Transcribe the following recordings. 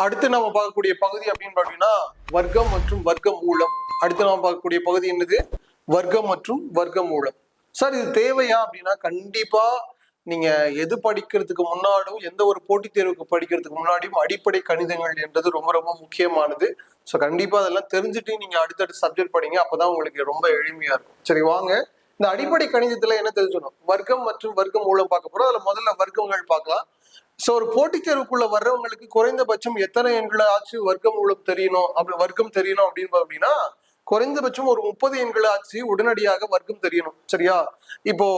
அடுத்து நம்ம பார்க்கக்கூடிய பகுதி அப்படின்னு பார்த்தீங்கன்னா வர்க்கம் மற்றும் வர்க்க மூலம். அடுத்து நம்ம பார்க்கக்கூடிய பகுதி என்னது? வர்க்கம் மற்றும் வர்க்க மூலம். சார் இது தேவையா அப்படின்னா கண்டிப்பா நீங்க எது படிக்கிறதுக்கு முன்னாடும் எந்த ஒரு போட்டித் தேர்வுக்கு படிக்கிறதுக்கு முன்னாடியும் அடிப்படை கணிதங்கள் என்றது ரொம்ப ரொம்ப முக்கியமானது. ஸோ கண்டிப்பா அதெல்லாம் தெரிஞ்சுட்டு நீங்க அடுத்தடுத்து சப்ஜெக்ட் படிங்க அப்பதான் உங்களுக்கு ரொம்ப எளிமையா இருக்கும். சரி வாங்க. இந்த அடிப்படை கணிதத்துல என்ன தெரிஞ்சுக்கணும்? வர்க்கம் மற்றும் வர்க்கம் மூலம் பார்க்க போறோம். அதுல முதல்ல வர்க்கங்கள் பார்க்கலாம். சோ ஒரு போட்டித் தேர்வுக்குள்ள வர்றவங்களுக்கு குறைந்தபட்சம் எத்தனை எண்களாச்சு வர்க்கம் மூலம் தெரியணும் அப்படி வர்க்கம் தெரியணும் அப்படின்னு அப்படின்னா குறைந்தபட்சம் ஒரு முப்பது எண்களாச்சு உடனடியாக வர்க்கம் தெரியணும் சரியா? இப்போ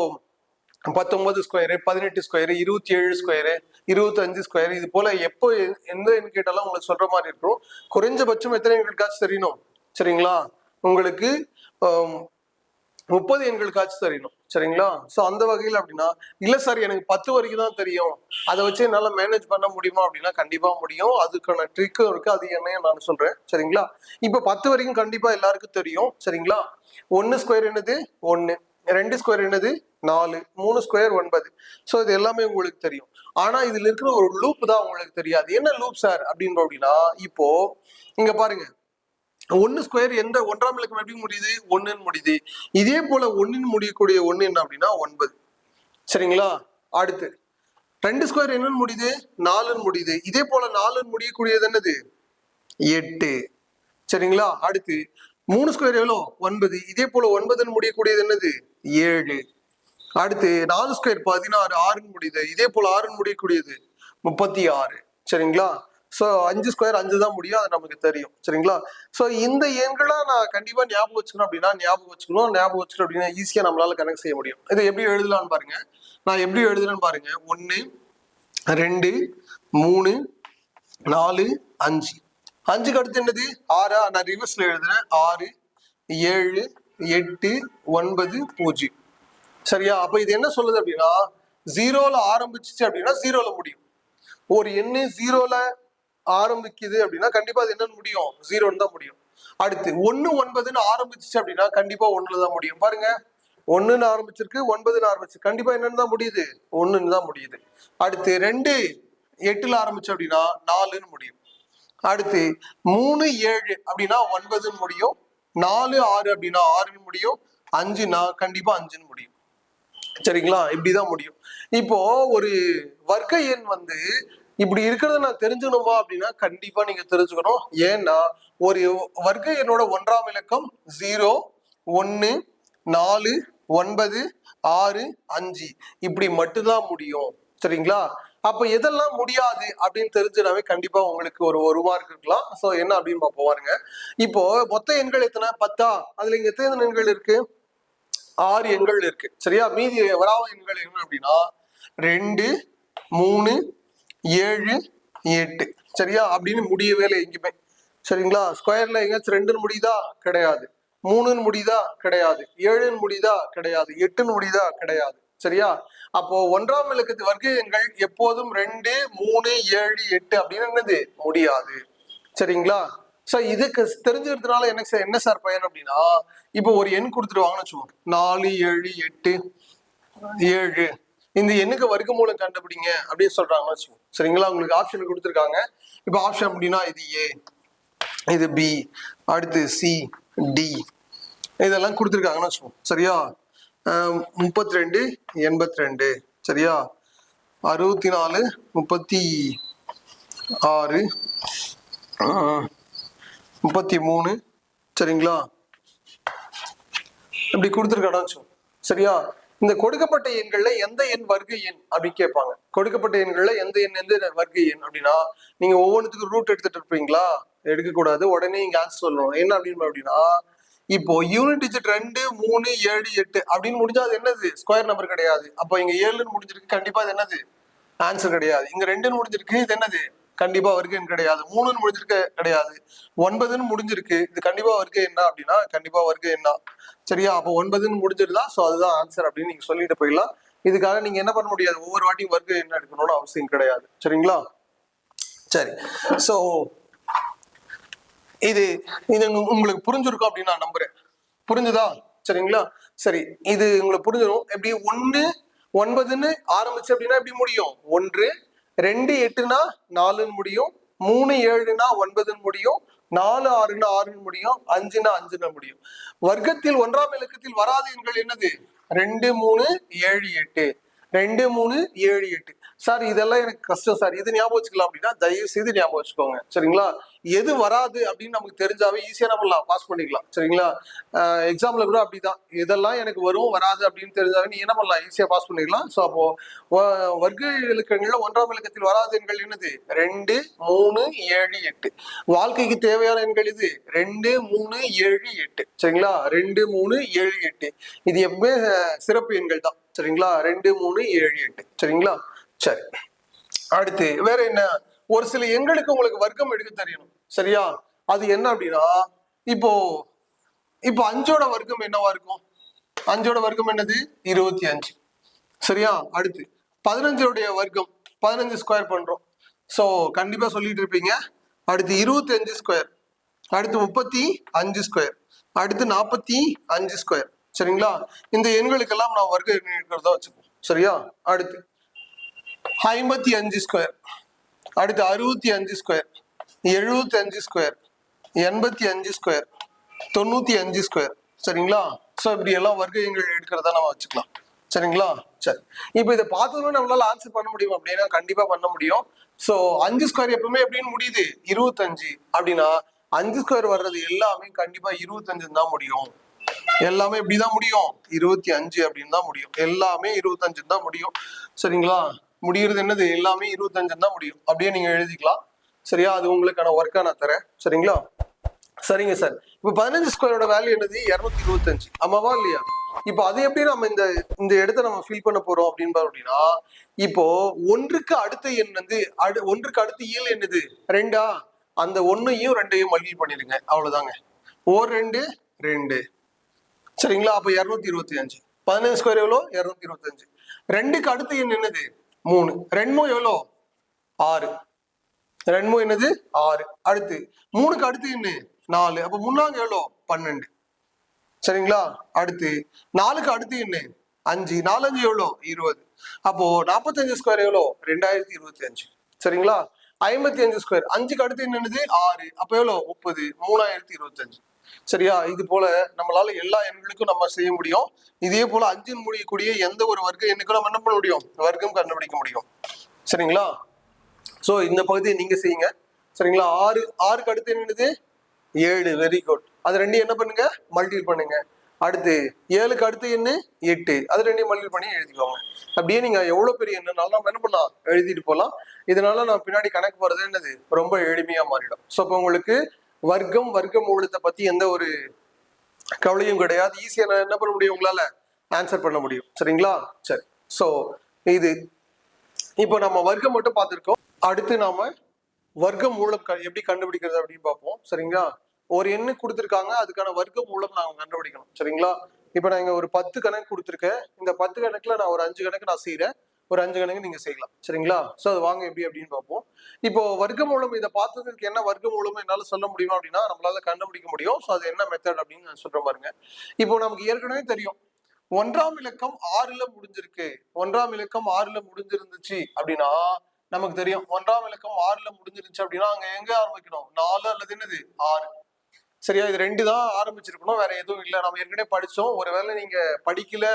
பத்தொன்பது ஸ்கொயரு பதினெட்டு ஸ்கொயரு இருபத்தி ஏழு ஸ்கொயரு இருபத்தஞ்சு ஸ்கொயர் இது போல எப்போ எந்த எண் கேட்டாலும் உங்களுக்கு சொல்ற மாதிரி இருக்கும். குறைஞ்சபட்சம் எத்தனை எண்களுக்காச்சும் தெரியணும் சரிங்களா? உங்களுக்கு முப்பது எண்களுக்காச்சும் தெரியணும் சரிங்களா? சோ அந்த வகையில் அப்படின்னா இல்ல சார் எனக்கு பத்து வரைக்கும் தான் தெரியும். அதை வச்சு என்னால மேனேஜ் பண்ண முடியுமா அப்படின்னா கண்டிப்பா முடியும். அதுக்கான ட்ரிக்கும் இருக்கு. அது என்ன நான் சொல்றேன் சரிங்களா? இப்ப பத்து வரைக்கும் கண்டிப்பா எல்லாருக்கும் தெரியும் சரிங்களா? ஒன்னு ஸ்கொயர் என்னது? ஒன்னு ரெண்டு ஸ்கொயர் என்னது? நாலு. மூணு ஸ்கொயர் ஒன்பது. ஸோ இது எல்லாமே உங்களுக்கு தெரியும். ஆனா இதுல இருக்கிற ஒரு லூப் தான் உங்களுக்கு தெரியாது. என்ன லூப் சார் அப்படின்னு அப்படின்னா இப்போ இங்க பாருங்க. ஒன்னு ஸ்கொயர் எந்த ஒன்றாம் இலக்கம் எப்படி முடியுது? ஒண்ணுன்னு முடியுது. இதே போல ஒன்னின் முடியக்கூடிய ஒன்னு என்ன அப்படின்னா ஒன்பது. சரிங்களா? அடுத்து. ரெண்டு ஸ்கொயர் என்னன்னு முடியுது? நாலுன்னு முடியுது. இதே போல நாலுன்னு முடியக்கூடியது என்னது? எட்டு. சரிங்களா? அடுத்து. மூணு ஸ்கொயர் எவ்வளோ? ஒன்பது. இதே போல ஒன்பதுன்னு முடியக்கூடியது என்னது? ஏழு. அடுத்து நாலு ஸ்கொயர் பதினாறு ஆறுன்னு முடியுது. இதே போல ஆறுன்னு முடியக்கூடியது முப்பத்தி ஆறு. சரிங்களா? ஸோ அஞ்சு ஸ்கொயர் அஞ்சு தான் முடியும். அது நமக்கு தெரியும். சரிங்களா? ஸோ இந்த எண்களை நான் கண்டிப்பாக ஞாபகம் வச்சுக்கணும் அப்படின்னா ஞாபகம் வச்சுக்கணும். ஞாபகம் வச்சுக்கணும் அப்படின்னா ஈஸியாக நம்மளால கனெக்ட் செய்ய முடியும். இதை எப்படி எழுதலாம்னு பாருங்க. நான் எப்படி எழுதுறேன்னு பாருங்க. ஒன்று ரெண்டு மூணு நாலு அஞ்சு. அஞ்சுக்கு அடுத்து என்னது? ஆறா? நான் ரிவர்ஸ்ல எழுதுறேன். ஆறு ஏழு எட்டு ஒன்பது பூஜ்ஜியம். சரியா? அப்ப இது என்ன சொல்லுது அப்படின்னா ஜீரோல ஆரம்பிச்சிச்சு அப்படின்னா ஜீரோல முடியும். ஒரு எண்ணு ஜீரோல ஆரம்பிக்குது அப்படின்னா கண்டிப்பா அது என்னன்னு முடியும். ஜீரோன்னு தான் முடியும். அடுத்து ஒன்னு ஒன்பதுன்னு ஆரம்பிச்சிச்சு அப்படின்னா கண்டிப்பா ஒண்ணுல தான் முடியும். பாருங்க ஒண்ணுன்னு ஆரம்பிச்சிருக்கு ஒன்பதுன்னு ஆரம்பிச்சு கண்டிப்பா என்னன்னு தான் முடியுது? ஒண்ணுன்னு தான் முடியுது. அடுத்து ரெண்டு எட்டுல ஆரம்பிச்சு அப்படின்னா நாலுன்னு முடியும். அடுத்து மூணு ஏழு அப்படின்னா ஒன்பதுன்னு முடியும். நாலு ஆறு அப்படின்னா ஆறுன்னு முடியும். அஞ்சுனா கண்டிப்பா அஞ்சுன்னு முடியும். சரிங்களா? இப்படிதான் முடியும். இப்போ ஒரு வர்க்க எண் வந்து இப்படி இருக்கிறத நான் தெரிஞ்சுக்கணுமா அப்படின்னா கண்டிப்பா நீங்க தெரிஞ்சுக்கணும். ஏன்னா ஒரு வர்க்க எண்ணோட ஒன்றாம் இலக்கம் ஜீரோ ஒன்னு நாலு ஒன்பது ஆறு அஞ்சு. இப்படி மட்டும்தான் முடியும். சரிங்களா? அப்ப எதெல்லாம் முடியாது அப்படின்னு தெரிஞ்சுனாவே கண்டிப்பா உங்களுக்கு ஒரு ஒரு மார்க் இருக்கலாம். சோ என்ன அப்படின்னு பார்ப்போம் பாருங்க. இப்போ மொத்த எண்கள் எத்தனை? பத்தா? அதுல இங்க எத்தனை எண்கள் இருக்கு? ஆறு எண்கள் இருக்கு. சரியா? மீதி வராத எண்கள் என்ன அப்படின்னா ரெண்டு மூணு ஏழு எட்டு. சரியா? அப்படின்னு முடியவே இல்லை எங்கேயுமே. சரிங்களா? ஸ்கொயர்ல எங்கேயாச்சும் ரெண்டுன்னு முடியுதா? கிடையாது. மூணுன்னு முடியுதா? கிடையாது. ஏழுன்னு முடியுதா? கிடையாது. எட்டுன்னு முடியுதா? கிடையாது. சரியா? அப்போ ஒன்றாம் இலக்கத்து வர்க்க எண்கள் எப்போதும் ரெண்டு மூணு ஏழு எட்டு அப்படின்னு என்னது? முடியாது. சரிங்களா? ஸோ இதுக்கு தெரிஞ்சுக்கிறதுனால எனக்கு சார் என்ன சார் பயன் அப்படின்னா இப்போ ஒரு எண் கொடுத்துருவாங்கன்னு வச்சுக்கோங்க. நாலு ஏழு எட்டு ஏழு. இந்த எண்ணுக்கு வர்க்க மூலம் கண்டுபிடிங்க அப்படின்னு சொல்றாங்கன்னு வச்சுக்கோங்க சரிங்களா? உங்களுக்கு ஆப்ஷன் கொடுத்துருக்காங்க. இப்போ ஆப்ஷன் அப்படின்னா இது ஏ இது பி அடுத்து சி டி இதெல்லாம் கொடுத்துருக்காங்கன்னு வச்சுக்கோங்க. சரியா? முப்பத்தி ரெண்டு எண்பத்தி ரெண்டு சரியா? அறுபத்தி நாலு முப்பத்தி ஆறு முப்பத்தி மூணு சரிங்களா? இப்படி கொடுத்துருக்காடா வச்சுக்கோங்க. சரியா? இந்த கொடுக்கப்பட்ட எண்கள்ல எந்த எண் வர்க்க எண் அப்படின்னு கேட்பாங்க. கொடுக்கப்பட்ட எண்கள்ல எந்த எண் எந்த வர்க்க எண் அப்படின்னா நீங்க ஒவ்வொன்றுத்துக்கும் ரூட் எடுத்துட்டு இருப்பீங்களா? எடுக்க கூடாது உடனே இங்க ஆன்சர் சொல்லணும். என்ன அப்படின்னு அப்படின்னா இப்போ யூனிட் டிஜிட் ரெண்டு மூணு ஏழு எட்டு அப்படின்னு முடிஞ்சா அது என்னது? ஸ்கொயர் நம்பர் கிடையாது. அப்போ இங்க ஏழுன்னு முடிஞ்சிருக்கு. கண்டிப்பா அது என்னது? ஆன்சர் கிடையாது. இங்க ரெண்டுன்னு முடிஞ்சிருக்கு. இது என்னது? கண்டிப்பா வருகைன்னு கிடையாது. மூணுன்னு முடிஞ்சிருக்க கிடையாது. ஒன்பதுன்னு முடிஞ்சிருக்கு. இது கண்டிப்பா வருகை என்ன அப்படின்னா கண்டிப்பா வருகை என்ன? சரியா? அப்போ ஒன்பதுன்னு முடிஞ்சிருதா சோ அதுதான் ஆன்சர் அப்படின்னு நீங்க சொல்லிட்டு போயிடலாம். இதுக்காக நீங்க என்ன பண்ண முடியாது? ஒவ்வொரு வாட்டியும் வருகை என்ன எடுக்கணும்னு அவசியம் கிடையாது. சரிங்களா? சரி. சோ இது இது உங்களுக்கு புரிஞ்சிருக்கும் அப்படின்னு நான் நம்புறேன். புரிஞ்சுதா? சரிங்களா? சரி. இது உங்களுக்கு புரிஞ்சிடும் எப்படி? ஒன்று ஒன்பதுன்னு ஆரம்பிச்சு அப்படின்னா எப்படி முடியும்? ஒன்று ரெண்டு எட்டுனா நாலுன்னு முடியும். மூணு ஏழுனா ஒன்பதுன்னு முடியும். நாலு ஆறுனா ஆறுன்னு முடியும். அஞ்சுனா அஞ்சுன்னு முடியும். வர்க்கத்தில் ஒன்றாம் இலக்கத்தில் வராத எண்கள் என்னது? ரெண்டு மூணு ஏழு எட்டு. ரெண்டு மூணு ஏழு எட்டு. சார் இதெல்லாம் எனக்கு கஷ்டம் சார். இது ஞாபகம் வச்சுக்கலாம் அப்படின்னா தயவு செய்து ஞாபகம் வச்சுக்கோங்க. சரிங்களா? எது வராது அப்படின்னு நமக்கு தெரிஞ்சாவே ஈஸியா நம்ம பாஸ் பண்ணிக்கலாம். சரிங்களா? எக்ஸாம்ல கூட அப்படிதான். இதெல்லாம் எனக்கு வரும் வராது அப்படின்னு தெரிஞ்சாவே நீ என்ன பண்ணலாம்? ஈஸியா பாஸ் பண்ணிக்கலாம். ஸோ அப்போ வ- வர்க்க இலக்கங்கள்ல ஒன்றாம் இலக்கத்தில் வராத எண்கள் என்னது? ரெண்டு மூணு ஏழு எட்டு. வாழ்க்கைக்கு தேவையான எண்கள் இது ரெண்டு மூணு ஏழு எட்டு. சரிங்களா? ரெண்டு மூணு ஏழு எட்டு. இது எப்பவுமே சிறப்பு எண்கள் தான். சரிங்களா? ரெண்டு மூணு ஏழு எட்டு. சரிங்களா? சரி. அடுத்து வேற என்ன? ஒரு சில எண்களுக்கு உங்களுக்கு வர்க்கம் எடுக்க தெரியணும். சரியா? அது என்ன அப்படின்னா இப்போ இப்போ அஞ்சோட வர்க்கம் என்னவா இருக்கும்? அஞ்சோட வர்க்கம் என்னது? இருபத்தி அஞ்சு. சரியா? அடுத்து பதினஞ்சோடைய வர்க்கம் பதினஞ்சு ஸ்கொயர் பண்றோம். ஸோ கண்டிப்பா சொல்லிட்டு இருப்பீங்க. அடுத்து இருபத்தி அஞ்சு ஸ்கொயர் அடுத்து முப்பத்தி அஞ்சு ஸ்கொயர் அடுத்து நாற்பத்தி அஞ்சு ஸ்கொயர் சரிங்களா? இந்த எண்களுக்கெல்லாம் நான் வர்க்கம் எண் இருக்கிறதா வச்சுப்போம் சரியா? அடுத்து ஐம்பத்தி அஞ்சு ஸ்கொயர் அடுத்து அறுபத்தி அஞ்சு ஸ்கொயர் எழுபத்தி அஞ்சு ஸ்கொயர் எண்பத்தி அஞ்சு ஸ்கொயர் தொண்ணூற்றி அஞ்சு ஸ்கொயர் சரிங்களா? ஸோ இப்படி எல்லாம் வர்க்கங்கள் எடுக்கிறதா நம்ம வச்சுக்கலாம். சரிங்களா? சரி. இப்போ இதை பார்த்ததுமே நம்மளால ஆன்சர் பண்ண முடியும்? அப்படின்னா கண்டிப்பாக பண்ண முடியும். ஸோ அஞ்சு ஸ்கொயர் எப்பவுமே எப்படின்னு முடியுது? இருபத்தஞ்சு. அப்படின்னா அஞ்சு ஸ்கொயர் வர்றது எல்லாமே கண்டிப்பாக இருபத்தஞ்சு தான் முடியும். எல்லாமே இப்படிதான் முடியும். இருபத்தி அஞ்சு அப்படின்னு தான் முடியும். எல்லாமே இருபத்தஞ்சு தான் முடியும். சரிங்களா? முடியறது என்னது? எல்லாமே இருபத்தஞ்சு தான் முடியும். அப்படியே நீங்க எழுதிக்கலாம். சரியா? அது உங்களுக்கான ஒர்க்காக நான் தரேன். சரிங்களா? சரிங்க சார் இப்போ பதினஞ்சு ஸ்கொயரோட வேல்யூ என்னது? இரநூத்தி இருபத்தஞ்சு. ஆமாவா இல்லையா? இப்போ அது எப்படி நம்ம இந்த இந்த இடத்த நம்ம ஃபீல் பண்ண போறோம் அப்படின்னு பார்த்தோம் அப்படின்னா இப்போ ஒன்றுக்கு அடுத்த எண் வந்து அடு ஒன்றுக்கு அடுத்த இயல் என்னது? ரெண்டா? அந்த ஒன்னையும் ரெண்டையும் மல்டிபிள் பண்ணிடுங்க. அவ்வளவுதாங்க. ஓர் ரெண்டு ரெண்டு. சரிங்களா? அப்போ இரநூத்தி இருபத்தி அஞ்சு பதினஞ்சு ஸ்கொயர் எவ்வளோ? இரநூத்தி இருபத்தஞ்சு. ரெண்டுக்கு அடுத்து எண் என்னது? மூணு. ரெண்டும் எவ்வளோ? ஆறு. ரெண்டும் என்னது? ஆறு. அடுத்து. மூணுக்கு அடுத்து என்ன? நாலு. அப்போ முன்னாங்க எவ்வளோ? பன்னெண்டு. சரிங்களா? அடுத்து. நாலுக்கு அடுத்து என்ன? அஞ்சு. நாலஞ்சு எவ்வளோ? இருபது. அப்போ நாற்பத்தஞ்சு ஸ்கொயர் எவ்வளோ? ரெண்டாயிரத்தி இருபத்தி அஞ்சு சரிங்களா? ஐம்பத்தி அஞ்சு ஸ்கொயர் அஞ்சுக்கு அடுத்து என்னது? ஆறு. அப்போ எவ்வளோ? முப்பது. மூணாயிரத்தி இருபத்தஞ்சு. சரியா? இது போல நம்மளால எல்லா எண்களுக்கும் நம்ம செய்ய முடியும். இதே போல அஞ்சின் முடியக்கூடிய எந்த ஒரு வர்க்க எண்ணுக்கும் நம்ம என்ன பண்ண முடியும்? வர்க்கம் கண்டுபிடிக்க முடியும். சரிங்களா? ஸோ இந்த பகுதியை நீங்கள் செய்யுங்க. சரிங்களா? ஆறு ஆறுக்கு அடுத்து என்னது? ஏழு. வெரி குட் அது ரெண்டையும் என்ன பண்ணுங்க? மல்டிபிள் பண்ணுங்க. அடுத்து ஏழுக்கு அடுத்து என்ன? எட்டு. அது ரெண்டையும் மல்டிபிள் பண்ணி எழுதிக்கோங்க. அப்படியே நீங்க எவ்வளவு பெரிய எண்ணனாலும் நம்ம என்ன பண்ணலாம்? எழுதிட்டு போகலாம். இதனால நான் பின்னாடி கணக்கு போறது என்னது? ரொம்ப எளிமையா மாறிடும். ஸோ இப்போ உங்களுக்கு வர்க்கம் வர்க்க மூலத்தை பத்தி எந்த ஒரு கவலையும் கிடையாது. ஈஸியா நான் என்ன பண்ண முடியும் உங்களால? ஆன்சர் பண்ண முடியும். சரிங்களா? சரி. ஸோ இது. இப்போ நம்ம வர்க்கம் மட்டும் பார்த்துருக்கோம். அடுத்து நாம வர்க்க மூலம் க- எப்படி கண்டுபிடிக்கிறது அப்படின்னு பார்ப்போம். சரிங்களா? ஒரு எண்ணு கொடுத்துருக்காங்க அதுக்கான வர்க்க மூலம் நாங்கள் கண்டுபிடிக்கணும். சரிங்களா? இப்போ நான் இங்க ஒரு பத்து கணக்கு கொடுத்துருக்கேன். இந்த பத்து கணக்குல நான் ஒரு அஞ்சு கணக்கு நான் செய்கிறேன் ஒரு அஞ்சு கணக்கு நீங்க செய்யலாம். சரிங்களா? ஸோ அது வாங்க எப்படி அப்படின்னு பார்ப்போம். இப்போ வர்க்க மூலம் இதை பார்த்ததுக்கு என்ன வர்க்க மூலம் என்னால சொல்ல முடியுமா அப்படின்னா நம்மளால கண்டுபிடிக்க முடியும். ஸோ அது என்ன மெத்தட் அப்படின்னு நான் சொல்றேன் பாருங்க. இப்போ நமக்கு ஏற்கனவே தெரியும். ஒன்றாம் இலக்கம் ஆறுல முடிஞ்சிருக்கு. ஒன்றாம் இலக்கம் ஆறுல முடிஞ்சிருந்துச்சு அப்படின்னா நமக்கு தெரியும். ஒன்றாம் இலக்கம் ஆறுல முடிஞ்சிருச்சு அப்படின்னா அங்க எங்க ஆரம்பிக்கணும்? நாலு அல்லது என்னது? ஆறு. சரியா? இது ரெண்டு தான் ஆரம்பிச்சிருக்கணும். வேற எதுவும் இல்லை. நம்ம ஏற்கனவே படிச்சோம். ஒருவேளை நீங்க படிக்கல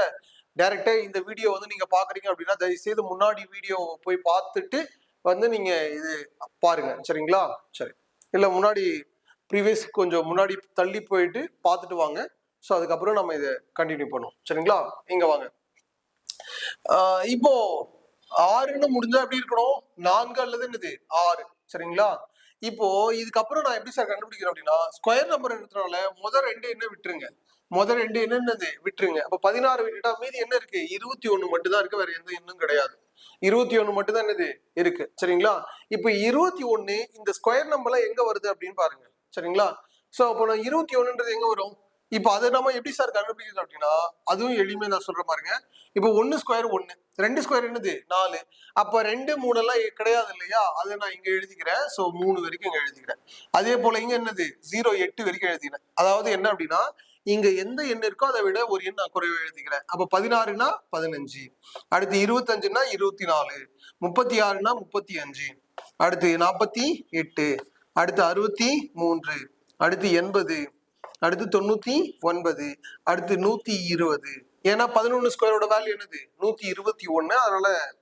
டைரக்டா இந்த வீடியோ வந்து நீங்க பாக்குறீங்க அப்படின்னா தயவு செய்து முன்னாடி வீடியோ போய் பார்த்துட்டு வந்து நீங்க இது பாருங்க. சரிங்களா? சரி. இல்ல முன்னாடி ப்ரீவியஸ் கொஞ்சம் முன்னாடி தள்ளி போயிட்டு பார்த்துட்டு வாங்க. ஸோ அதுக்கப்புறம் நம்ம இதை கண்டினியூ பண்ணுவோம். சரிங்களா? இங்க வாங்க. இப்போ ஆறுன்னு முடிஞ்சா எப்படி இருக்கணும்? நான்கு அல்லது என்னது? ஆறு. சரிங்களா? இப்போ இதுக்கப்புறம் நான் எப்படி சார் கண்டுபிடிக்கிறேன் அப்படின்னா ஸ்கொயர் நம்பர் எடுத்தனால முதல் ரெண்டு என்ன விட்டுருங்க. முதல் ரெண்டு என்னன்னது விட்டுருங்க. அப்ப பதினாறு விட்டுட்டா மீதி என்ன இருக்கு? இருபத்தி ஒண்ணு மட்டும்தான் இருக்கு. வேற எந்த எண்ணும் கிடையாது. இருபத்தி ஒண்ணு மட்டும்தான் என்னது? இருக்கு. சரிங்களா? இப்போ இருபத்தி ஒண்ணு இந்த ஸ்கொயர் நம்பர்லாம் எங்க வருது அப்படின்னு பாருங்க. சரிங்களா? சோ அப்போ நான் இருபத்தி ஒண்ணுன்றது எங்க வரும்? இப்போ அதை நம்ம எப்படி சார் கண்டுபிடிக்கிறது அப்படின்னா அதுவும் எளிமையா நான் சொல்ற பாருங்க. இப்போ ஒன்னு ஸ்கொயர் ஒன்று ரெண்டு ஸ்கொயர் என்னது? நாலு. அப்ப ரெண்டு மூணு எல்லாம் கிடையாது இல்லையா? அதை நான் இங்க எழுதிக்கிறேன். சோ மூணு வரைக்கும் இங்க எழுதிக்கிறேன். அதே போல இங்க என்னது? ஜீரோ எட்டு வரைக்கும் எழுதிக்கிறேன். அதாவது என்ன அப்படின்னா இங்க எந்த எண் இருக்கோ அதை விட ஒரு எண் நான் குறைவு எழுதிக்கிறேன். அப்ப பதினாறுனா பதினஞ்சு. அடுத்து இருபத்தஞ்சுனா இருபத்தி நாலு முப்பத்தி ஆறுனா முப்பத்தி அஞ்சு அடுத்து நாற்பத்தி எட்டு. அடுத்து அறுபத்தி மூன்று. அடுத்து எண்பது. அடுத்து தொண்ணூத்தி ஒன்பது அடுத்து நூத்தி இருபது. ஏன்னா பதினொன்று ஸ்கொயரோட வேல்யூ என்னது? நூத்தி இருபத்தி ஒன்னு அதனால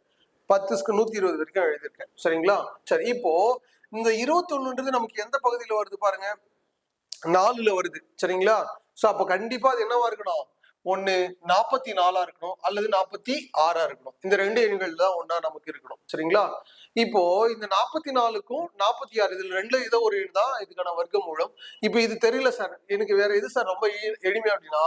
பத்து ஸ்கொயர் நூத்தி இருபது வரைக்கும் எழுதியிருக்கேன். சரிங்களா? சரி இப்போ இந்த இருபத்தொன்னுன்றது நமக்கு எந்த பகுதியில வருது பாருங்க? நாலுல வருது. சரிங்களா? சோ அப்ப கண்டிப்பா அது என்னவா இருக்கணும்? ஒன்னு நாற்பத்தி நாலா இருக்கணும் அல்லது நாற்பத்தி ஆறா இருக்கணும். இந்த ரெண்டு எண்கள் தான் ஒன்னா நமக்கு இருக்கணும். சரிங்களா? இப்போ இந்த நாற்பத்தி நாலுக்கும் நாற்பத்தி ஆறு இதுல ரெண்டு ஏதோ ஒரு எண் தான் இதுக்கான வர்க்கமூலம். இப்போ இது தெரியல சார். எனக்கு வேற எது சார் ரொம்ப எளிமை அப்படின்னா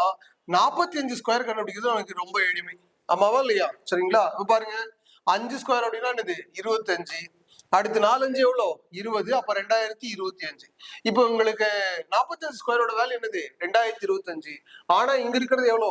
நாற்பத்தி அஞ்சு ஸ்கொயர் கண்டுபிடிக்கிறது எனக்கு ரொம்ப எளிமை. ஆமாவா இல்லையா? சரிங்களா? இப்ப பாருங்க. அஞ்சு ஸ்கொயர் அப்படின்னா என்னது? இருபத்தஞ்சு. அடுத்து நாலஞ்சு எவ்வளோ? இருபது அப்போ ரெண்டாயிரத்தி இருபத்தி அஞ்சு. இப்போ உங்களுக்கு நாற்பத்தஞ்சு ஸ்கொயரோட வேல்யூ என்னது? ரெண்டாயிரத்தி இருபத்தஞ்சு. ஆனா இங்க இருக்கிறது எவ்வளோ?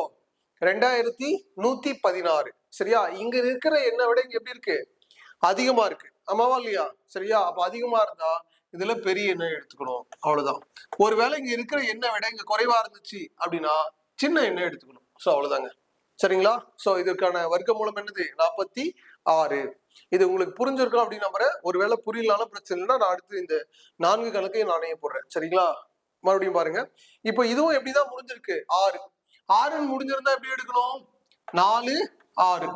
ரெண்டாயிரத்தி நூற்றி பதினாறு. சரியா? இங்கே இருக்கிற என்ன விட இங்கே எப்படி இருக்கு? அதிகமா இருக்கு. ஆமாவா இல்லையா? சரியா? அப்போ அதிகமா இருந்தா இதுல பெரிய எண்ணெய் எடுத்துக்கணும். அவ்வளவுதான். ஒருவேளை இங்க இருக்கிற எண்ணெய் விட இங்க குறைவா இருந்துச்சு அப்படின்னா சின்ன எண்ணெய் எடுத்துக்கணும். ஸோ அவ்வளவுதாங்க. சரிங்களா? சோ இதற்கான வர்க்க மூலம் என்னது? நாற்பத்தி ஆறு. இது உங்களுக்கு புரிஞ்சிருக்கும் அப்படின்னு நம்புறேன் ஒருவேளை புரியலனாலும் பிரச்சனை இல்லைன்னா நான் அடுத்து இந்த நான்கு கணக்கையும் நானே போடுறேன். சரிங்களா? மறுபடியும் பாருங்க. இப்போ இதுவும் எப்படிதான் முடிஞ்சிருக்கு? ஆறு. ஆறுன்னு முடிஞ்சிருந்தா எப்படி எடுக்கணும்? நாலு ஆறு.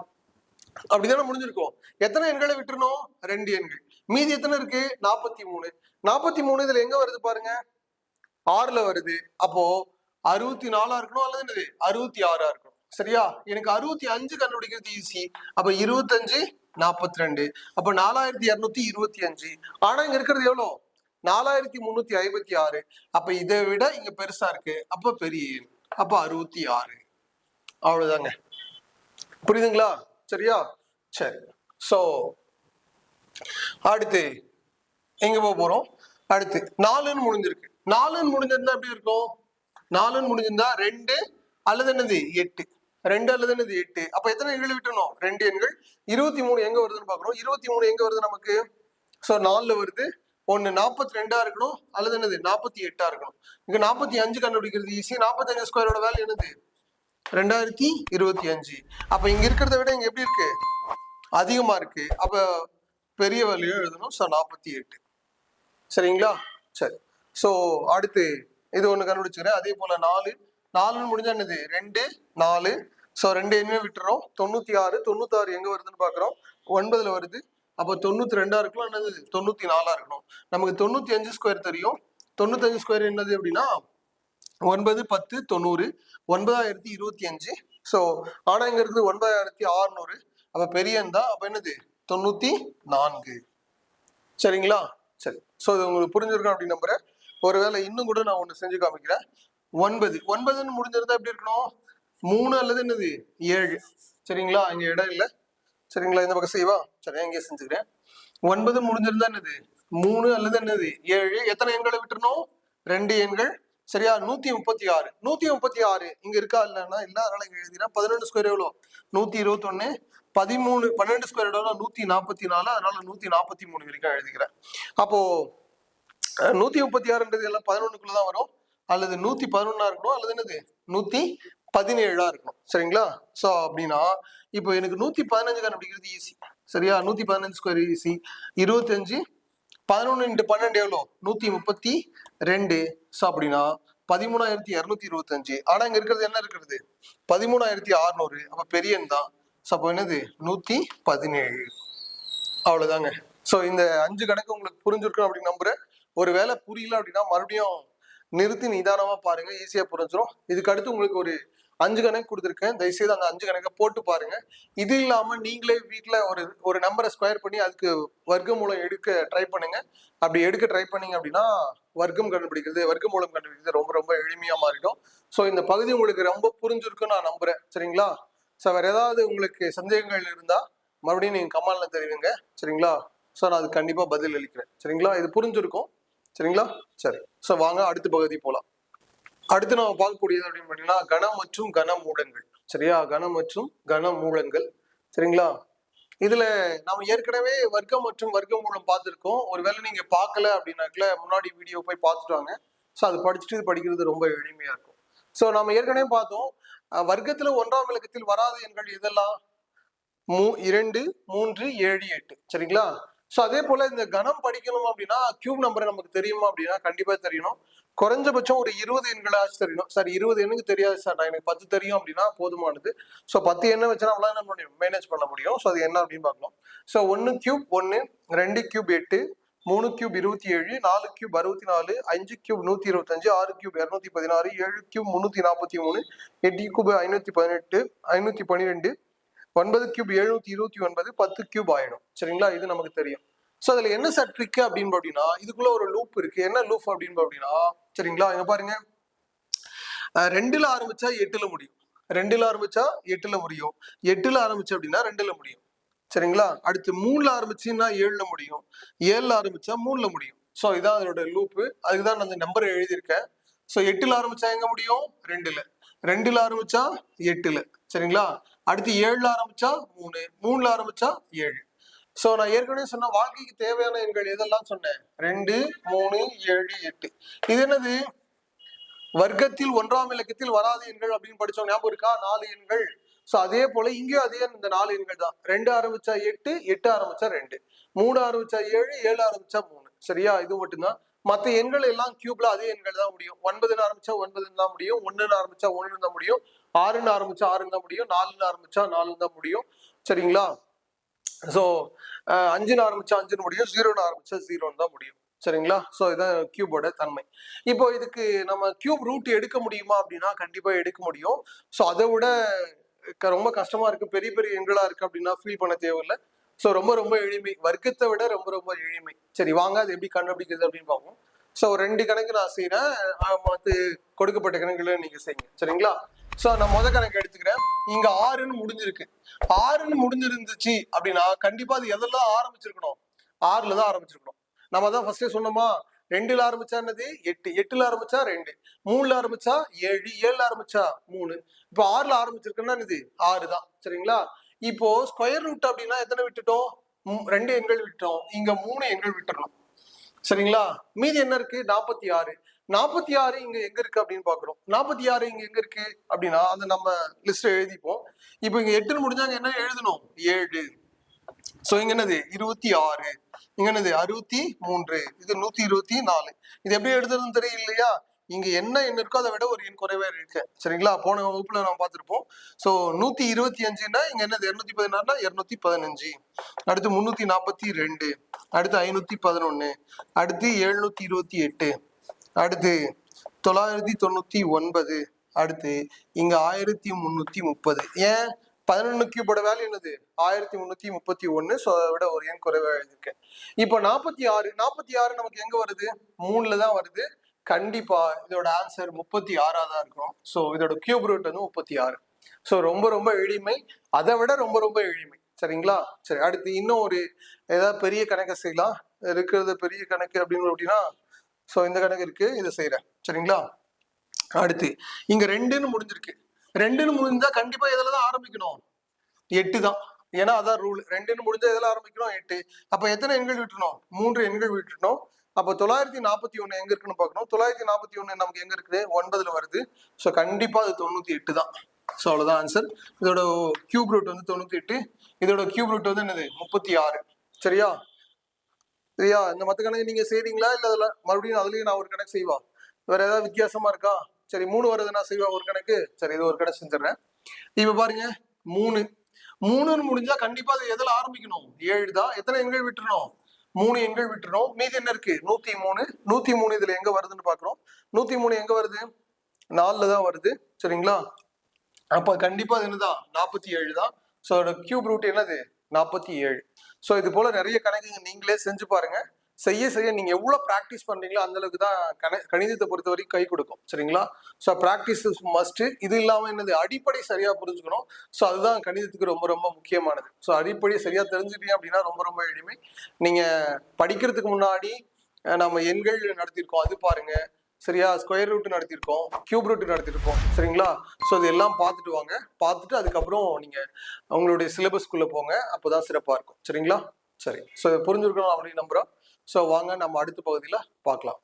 அப்படிதானே முடிஞ்சிருக்கும். எத்தனை எண்களை விட்டுருணும் ரெண்டு எண்கள். மீதி எத்தனை இருக்கு? நாற்பத்தி மூணு. நாற்பத்தி மூணு இதுல எங்க வருது பாருங்க? ஆறுல வருது. அப்போ அறுபத்தி நாலா இருக்கணும் அல்லது என்னது? அறுபத்தி ஆறா இருக்கணும். சரியா? எனக்கு அறுபத்தி அஞ்சு கண்டுபிடிக்கிறது ஈஸி அப்ப இருபத்தஞ்சு நாற்பத்தி ரெண்டு அப்ப நாலாயிரத்தி இருநூத்தி இருபத்தி அஞ்சு. ஆனா இங்க இருக்கிறது எவ்வளோ? நாலாயிரத்தி முன்னூத்தி ஐம்பத்தி ஆறு. அப்ப இதை விட இங்க பெருசா இருக்கு. அப்ப பெரிய எண் அப்ப அறுபத்தி ஆறு. அவ்வளவுதாங்க. புரியுதுங்களா? சரியா? சரி. சோ அடுத்து எங்க போக போறோம்? அடுத்து நாலுன்னு முடிஞ்சிருக்கு. நாலுன்னு முடிஞ்சிருந்தா எப்படி இருக்கும்? நாலுன்னு முடிஞ்சிருந்தா ரெண்டு அல்லது என்னது? எட்டு. ரெண்டு அல்லது இது எட்டு. அப்ப எத்தனை எண்களை விட்டணும்? ரெண்டு எண்கள். இருபத்தி மூணு எங்க வருதுன்னு பாக்குறோம் இருபத்தி மூணு எங்க வருது நமக்கு? சோ நாலுல வருது. ஒண்ணு நாற்பத்தி ரெண்டா இருக்கணும். அல்லது என்னது? நாற்பத்தி எட்டா இருக்கணும். இங்க நாற்பத்தி அஞ்சு கண்டுபிடிக்கிறது ஈஸி நாற்பத்தி அஞ்சு ஸ்கொயரோட வேலை என்னது? ரெண்டாயிரத்தி இருபத்தி அஞ்சு. அப்ப இங்க இருக்கிறத விட இங்க எப்படி இருக்கு? அதிகமா இருக்கு. அப்ப பெரிய வேலையோ எழுதணும். ஸோ நாற்பத்தி எட்டு. சரிங்களா? சரி. ஸோ அடுத்து இது ஒண்ணு கண்டுபிடிச்சுக்கிறேன். அதே போல நாலு நாலுன்னு முடிஞ்சா என்னது? ரெண்டு நாலு. ஸோ ரெண்டு எண்ணுமே விட்டுறோம். தொண்ணூத்தி ஆறு தொண்ணூத்தாறு எங்க வருதுன்னு பாக்குறோம். ஒன்பதுல வருது. அப்போ தொண்ணூத்தி ரெண்டா இருக்கலாம் என்னது? தொண்ணூத்தி நாலா இருக்கணும். நமக்கு தொண்ணூத்தி அஞ்சு ஸ்கொயர் தெரியும். தொண்ணூத்தஞ்சு ஸ்கொயர் என்னது அப்படின்னா ஒன்பது பத்து தொண்ணூறு. ஒன்பதாயிரத்தி இருபத்தி அஞ்சு ஸோ ஆனா இங்க இருக்குது ஒன்பதாயிரத்தி அறுநூறு. அப்ப பெரிய எண் தான். என்னது? தொண்ணூத்தி நான்கு சரிங்களா? சரி. ஸோ இது உங்களுக்கு புரிஞ்சிருக்கோம் அப்படின்னு நம்புறேன். ஒருவேளை இன்னும் கூட நான் ஒன்று செஞ்சு காமிக்கிறேன். ஒன்பது. ஒன்பதுன்னு முடிஞ்சிருந்தா எப்படி இருக்கணும்? மூணு அல்லது என்னது? ஏழு. சரிங்களா? இங்க இடம் இல்லை. சரிங்களா? இந்த பக்கம் செய்வா? சரி நான் இங்கே செஞ்சுக்கிறேன். ஒன்பது முடிஞ்சிருந்தா என்னது? மூணு அல்லது என்னது? ஏழு. எத்தனை எண்களை விட்டுறணும்? ரெண்டு எண்கள். சரியா? நூத்தி முப்பத்தி ஆறு நூத்தி முப்பத்தி ஆறு இங்க இருக்கா இல்லைன்னா இல்ல அதனால இங்க எழுதினா பதினொன்று ஸ்கொயர் எவ்வளோ? நூத்தி இருபத்தொன்னு. பதிமூணு பன்னெண்டு ஸ்கொயர் எவ்வளோ நூத்தி நாற்பத்தி நாலு அதனால நூத்தி நாற்பத்தி மூணு வரைக்கும் எழுதிக்கிறேன். அப்போ நூத்தி முப்பத்தி ஆறுன்றது எல்லாம் பதினொன்னுக்குள்ள தான் வரும். அல்லது நூத்தி பதினொன்னா இருக்கணும் அல்லது என்னது? நூத்தி பதினேழா இருக்கணும். சரிங்களா? ஸோ அப்படின்னா இப்போ எனக்கு நூத்தி பதினஞ்சு கண்டுபிடிக்கிறது ஈஸி சரியா? நூத்தி பதினஞ்சு ஸ்கொயர் ஈஸி இருபத்தஞ்சு பதினொன்று இன்ட்டு பன்னெண்டு எவ்வளோ? நூத்தி முப்பத்தி ரெண்டு. ஸோ அப்படின்னா பதிமூணாயிரத்தி இரநூத்தி இருபத்தஞ்சு. ஆனா இங்க இருக்கிறது என்ன இருக்கிறது? பதிமூணாயிரத்தி அறுநூறு. அப்ப பெரிய தான். ஸோ அப்போ என்னது? நூத்தி பதினேழு. அவ்வளவுதாங்க. ஸோ இந்த அஞ்சு கணக்கு உங்களுக்கு புரிஞ்சிருக்கும் அப்படின்னு நம்புறேன். ஒருவேளை புரியல அப்படின்னா மறுபடியும் நிறுத்தி நிதானமா பாருங்க ஈஸியா புரிஞ்சிடும் இதுக்கு அடுத்து உங்களுக்கு ஒரு அஞ்சு கணக்கு கொடுத்துருக்கேன். தயவுசெய்து அந்த அஞ்சு கணக்கை போட்டு பாருங்க. இது இல்லாம நீங்களே வீட்டில் ஒரு ஒரு நம்பரை ஸ்கொயர் பண்ணி அதுக்கு வர்க்க மூலம் எடுக்க ட்ரை பண்ணுங்க. அப்படி எடுக்க ட்ரை பண்ணீங்க அப்படின்னா வர்க்கம் கண்டுபிடிக்கிறது வர்க்க மூலம் கண்டுபிடிக்கிறது ரொம்ப ரொம்ப எளிமையா மாறிடும். ஸோ இந்த பகுதி உங்களுக்கு ரொம்ப புரிஞ்சிருக்குன்னு நான் நம்புறேன். சரிங்களா? ஸோ வேற ஏதாவது உங்களுக்கு சந்தேகங்கள் இருந்தா மறுபடியும் நீங்க கமால்ல தெரிவிங்க. சரிங்களா? ஸோ நான் அது கண்டிப்பா பதில் அளிக்கிறேன். சரிங்களா? இது புரிஞ்சிருக்கும். சரிங்களா? சரி. ஸோ வாங்க அடுத்த பகுதி போகலாம் அடுத்து நம்ம பார்க்கக்கூடியது அப்படின்னு பார்த்தீங்கன்னா கனம் மற்றும் கன மூலங்கள். சரியா? கனம் மற்றும் கன மூலங்கள். சரிங்களா? இதுல நம்ம ஏற்கனவே வர்க்கம் மற்றும் வர்க்க மூலம் பார்த்துருக்கோம். ஒருவேளை நீங்க பார்க்கல அப்படின்னாக்கல முன்னாடி வீடியோ போய் பார்த்துட்டு வாங்க. ஸோ அது படிச்சுட்டு இது படிக்கிறது ரொம்ப எளிமையா இருக்கும். ஸோ நம்ம ஏற்கனவே பார்த்தோம். வர்க்கத்துல ஒன்றாம் இலக்கத்தில் வராத எண்கள் இதெல்லாம் மூ இரண்டு மூன்று ஏழு எட்டு. சரிங்களா? ஸோ அதே போல இந்த கணம் படிக்கணும் அப்படின்னா கியூப் நம்பர் நமக்கு தெரியுமா அப்படின்னா கண்டிப்பா தெரியணும். குறைஞ்சபட்சம் ஒரு இருபது எண்களாச்சும் தெரியணும். சார் இருபது எண்ணுக்கு தெரியாது சார் நான் எனக்கு பத்து தெரியும் அப்படின்னா போதுமானது. ஸோ பத்து எண்ணை வச்சு நம்மளால என்ன பண்ண மேனேஜ் பண்ண முடியும். ஸோ அது என்ன அப்படின்னு பார்க்கலாம். ஸோ ஒன்று கியூப் ஒன்று ரெண்டு கியூப் எட்டு மூணு கியூப் இருபத்தி ஏழு நாலு கியூப் அறுபத்தி நாலு அஞ்சு கியூப் நூத்தி இருபத்தஞ்சு ஆறு கியூப் இரநூத்தி பதினாறு ஏழு கியூப் முன்னூத்தி நாற்பத்தி மூணு எட்டு கியூப் ஐநூத்தி பதினெட்டு ஐநூத்தி பன்னிரெண்டு ஒன்பது கியூப் எழுநூத்தி இருபத்தி ஒன்பது பத்து கியூப் ஆயிடும். சரிங்களா? இது நமக்கு தெரியும். ஸோ அதுல என்ன சார் ட்ரிக் அப்படின்னு அப்படின்னா இதுக்குள்ள ஒரு லூப் இருக்கு. என்ன லூப் அப்படின்னு அப்படின்னா சரிங்களா? இங்க பாருங்க. ரெண்டுல ஆரம்பிச்சா எட்டுல முடியும். ரெண்டுல ஆரம்பிச்சா எட்டுல முடியும். எட்டுல ஆரம்பிச்சு அப்படின்னா ரெண்டுல முடியும். சரிங்களா? அடுத்து மூணுல ஆரம்பிச்சுன்னா ஏழுல முடியும். ஏழுல ஆரம்பிச்சா மூணுல முடியும். ஸோ இதான் அதோட லூப்பு அதுக்குதான் நான் அந்த நம்பரை எழுதியிருக்கேன். ஸோ எட்டுல ஆரம்பிச்சா எங்க முடியும்? ரெண்டுல. ரெண்டுல ஆரம்பிச்சா எட்டுல. சரிங்களா? அடுத்து ஏழுல ஆரம்பிச்சா மூணு மூணுல ஆரம்பிச்சா ஏழு. சோ நான் ஏற்கனவே சொன்ன வாழ்க்கைக்கு தேவையான எண்கள் இதெல்லாம் சொன்னேன்? ரெண்டு மூணு ஏழு எட்டு. இது என்னது? வர்க்கத்தில் ஒன்றாம் இலக்கத்தில் வராத எண்கள் அப்படின்னு படிச்சோம் ஞாபகம் இருக்கா? நாலு எண்கள். சோ அதே போல இங்கேயும் அதே இந்த நாலு எண்கள் தான். ரெண்டு ஆரம்பிச்சா எட்டு எட்டு ஆரம்பிச்சா ரெண்டு. மூணு ஆரம்பிச்சா ஏழு ஏழு ஆரம்பிச்சா மூணு. சரியா? இது மட்டும்தான். மத்த எண்கள் எல்லாம் கியூப்ல அதே எண்கள் தான் முடியும். ஒன்பதுன்னு ஆரம்பிச்சா ஒன்பதுன்னு தான் முடியும். ஒன்றுன்னு ஆரம்பிச்சா ஒண்ணுன்னு தான் முடியும். ஆறுன்னு ஆரம்பிச்சா ஆறுன்னு தான் முடியும். நாலுன்னு ஆரம்பிச்சா நாலுன்னு தான் முடியும். சரிங்களா? ஸோ அஞ்சுன்னு ஆரம்பிச்சா அஞ்சுன்னு முடியும். ஜீரோன்னு ஆரம்பிச்சா ஜீரோன்னு தான் முடியும். சரிங்களா? ஸோ இதான் கியூபோட தன்மை. இப்போ இதுக்கு நம்ம கியூப் ரூட் எடுக்க முடியுமா அப்படின்னா கண்டிப்பா எடுக்க முடியும். ஸோ அதை விட ரொம்ப கஷ்டமா இருக்கு. பெரிய பெரிய எண்களா இருக்கு அப்படின்னா ஃபீல் பண்ண தேவையில்லை. ஸோ ரொம்ப ரொம்ப எளிமை. வர்க்கத்தை விட ரொம்ப ரொம்ப எளிமை. சரி வாங்க அது எப்படி கண்டுபிடிக்கிறது அப்படின்னு பார்ப்போம். ஸோ ரெண்டு கணக்கு நான் செய்யறேன் மற்ற கொடுக்கப்பட்ட கணக்குல நீங்க செய்யுங்க. சரிங்களா? ஸோ நான் முத கணக்கு எடுத்துக்கிறேன். இங்க ஆறுன்னு முடிஞ்சிருக்கு. ஆறுன்னு முடிஞ்சிருந்துச்சு அப்படின்னா கண்டிப்பா அது எதெல்லாம் ஆரம்பிச்சிருக்கணும்? ஆறுல தான் ஆரம்பிச்சிருக்கணும். நம்ம தான் ஃபர்ஸ்டே சொன்னோமா? ரெண்டுல ஆரம்பிச்சா என்னது? எட்டு. எட்டுல ஆரம்பிச்சா ரெண்டு. மூணுல ஆரம்பிச்சா ஏழு. ஏழுல ஆரம்பிச்சா மூணு. இப்போ ஆறுல ஆரம்பிச்சிருக்குன்னா இது ஆறு தான். சரிங்களா? இப்போ ஸ்கொயர் ரூட் அப்படின்னா எத்தனை விட்டுட்டோம்? ரெண்டு எண்கள் விட்டோம் இங்க மூணு எண்கள் விட்டுறணும். சரிங்களா? மீதி என்ன இருக்கு? நாற்பத்தி ஆறு நாற்பத்தி ஆறு இங்க எங்க இருக்கு அப்படின்னு பாக்குறோம் நாற்பத்தி ஆறு இங்க எங்க இருக்கு அப்படின்னா அந்த நம்ம லிஸ்ட் எழுதிப்போம். இப்போ இங்க எட்டுன்னு முடிஞ்சாங்க என்ன எழுதணும்? ஏழு. சோ இங்க என்னது? இருபத்தி ஆறு இங்க என்னது? அறுபத்தி மூன்று. இது நூத்தி இருபத்தி நாலு. இது எப்படி எழுதுறதுன்னு தெரியலையா? இல்லையா இங்க என்ன எண் இருக்கோ அதை விட ஒரு எண் குறைவா இருக்கு. சரிங்களா? போன வகுப்புல நம்ம பார்த்திருப்போம். சோ நூத்தி இருபத்தி அஞ்சுன்னா இங்க என்னது? இருநூத்தி பதினாறுனா இருநூத்தி பதினஞ்சு. அடுத்து முன்னூத்தி நாற்பத்தி ரெண்டு. அடுத்து ஐநூத்தி பதினொன்னு. அடுத்து எழுநூத்தி இருபத்தி எட்டு. அடுத்து தொள்ளாயிரத்தி தொண்ணூத்தி ஒன்பது. அடுத்து இங்க ஆயிரத்தி முன்னூத்தி முப்பது. ஏன்? பதினொன்னு கியூபோட வேல்யூ என்னது? ஆயிரத்தி முன்னூத்தி முப்பத்தி ஒன்னு. ஸோ அதை விட ஒரு எண் குறைவாக எழுதியிருக்கேன் இப்போ நாற்பத்தி ஆறு நாற்பத்தி ஆறு நமக்கு எங்க வருது? மூணுல தான் வருது. கண்டிப்பா இதோட ஆன்சர் முப்பத்தி ஆறா தான் இருக்கும். ஸோ இதோட கியூப் ரூட் வந்து முப்பத்தி ஆறு. ஸோ ரொம்ப ரொம்ப எளிமை. அதை விட ரொம்ப ரொம்ப எளிமை. சரிங்களா? சரி அடுத்து இன்னும் ஒரு ஏதாவது பெரிய கணக்கை செய்யலாம். இருக்கிறது பெரிய கணக்கு அப்படின்னு அப்படின்னா ஸோ இந்த கணக்கு இருக்கு. இதை செய்யறேன் சரிங்களா? அடுத்து இங்க ரெண்டுன்னு முடிஞ்சிருக்கு. ரெண்டுன்னு முடிஞ்சா கண்டிப்பா இதில் தான் ஆரம்பிக்கணும். எட்டு தான். ஏன்னா அதான் ரூல் ரெண்டுன்னு முடிஞ்சா எதில் ஆரம்பிக்கணும்? எட்டு. அப்ப எத்தனை எண்கள் விட்டுணும் மூன்று எண்கள் விட்டுட்டோம் அப்போ தொள்ளாயிரத்தி நாற்பத்தி ஒண்ணு எங்க இருக்குன்னு பார்க்கணும். தொள்ளாயிரத்தி நாற்பத்தி ஒண்ணு நமக்கு எங்க இருக்குது? ஒன்பதுல வருது. ஸோ கண்டிப்பா அது தொண்ணூத்தி எட்டு தான். ஸோ அவ்வளவுதான் ஆன்சர் இதோட கியூப் ரூட் வந்து தொண்ணூத்தி எட்டு. இதோட கியூப் ரூட் வந்து என்னது? முப்பத்தி ஆறு. சரியா? சரியா? இந்த மத்த கணக்கு நீங்க செய்றீங்களா? இல்ல அதுல மறுபடியும் அதுலயும் நான் ஒரு கணக்கு செய்வா? வேற ஏதாவது வித்தியாசமா இருக்கா? சரி மூணு வருது நான் செய்வா ஒரு கணக்கு? சரி இது ஒரு கணக்கு செஞ்சிடறேன். இப்ப பாருங்க மூணு. மூணுன்னு முடிஞ்சா கண்டிப்பா அது எதுல ஆரம்பிக்கணும்? ஏழு தான் எத்தனை எண்கள் விட்டுறணும்? மூணு எண்கள் விட்டுறோம். மீதி என்ன இருக்கு? நூத்தி மூணு. நூத்தி மூணு இதுல எங்க வருதுன்னு பாக்குறோம். நூத்தி மூணு எங்க வருது? நாலுல தான் வருது. சரிங்களா? அப்ப கண்டிப்பா அது என்னதான்? நாற்பத்தி ஏழு தான். ஸோ அதோட கியூப் ரூட் என்னது? நாற்பத்தி ஏழு. ஸோ இது போல நிறைய கணக்குங்க நீங்களே செஞ்சு பாருங்க. செய்ய செய்ய நீங்க எவ்வளவு ப்ராக்டிஸ் பண்றீங்களோ அந்த அளவுக்கு தான் கண கணிதத்தை பொறுத்த வரைக்கும் கை கொடுக்கும். சரிங்களா? ஸோ ப்ராக்டிஸ் மஸ்ட் இது இல்லாம என்னது? அடிப்படை சரியா புரிஞ்சுக்கணும். ஸோ அதுதான் கணிதத்துக்கு ரொம்ப ரொம்ப முக்கியமானது. ஸோ அடிப்படை சரியா தெரிஞ்சுட்டீங்க அப்படின்னா ரொம்ப ரொம்ப எளிமை. நீங்க படிக்கிறதுக்கு முன்னாடி நம்ம எண்கள் நடத்தியிருக்கோம். அது பாருங்க. சரியா? ஸ்கொயர் ரூட் நடத்தியிருக்கோம். கியூப் ரூட் நடத்தியிருக்கோம். சரிங்களா? ஸோ இது எல்லாம் பார்த்துட்டு வாங்க. பார்த்துட்டு அதுக்கப்புறம் நீங்க அவங்களுடைய சிலபஸ்க்குள்ள போங்க. அப்போதான் சிறப்பாக இருக்கும். சரிங்களா? சரி. ஸோ புரிஞ்சிருக்கணும் அப்படின்னு நம்புறோம். ஸோ வாங்க நம்ம அடுத்த பகுதியில் பார்க்கலாம்.